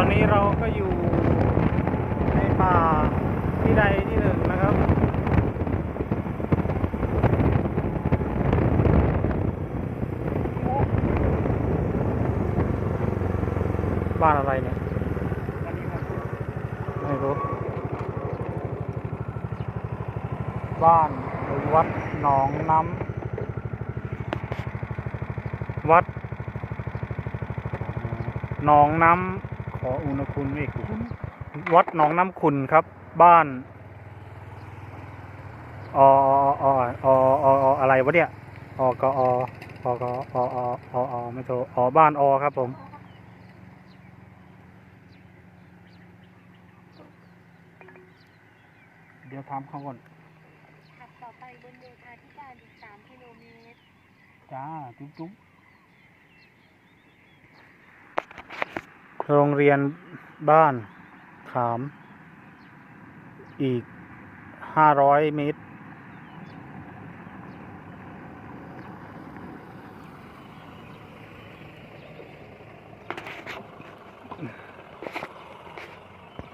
ตอนนี้เราก็อยู่ในป่าที่ใดที่หนึ่งนะครับ บ้านอะไรเนี่ยไม่รู้ บ้านหรือวัดหนองน้ำวัดหนองน้ำข ออุณหคุณไม่คุณวัดหนองน้ำขุนครับ บ้านอออออออออะไรวะเนี่ยอกออกอออออไม่โทรอบ้านอครับผม เดี๋ยวถามเขาก่อนขับต่อไปบนโยธาธิการอีก3กิโลเมตร จ้า จุ๊บจุ๊บ โรงเรียนบ้านขาม อีกห้าร้อยเมตรค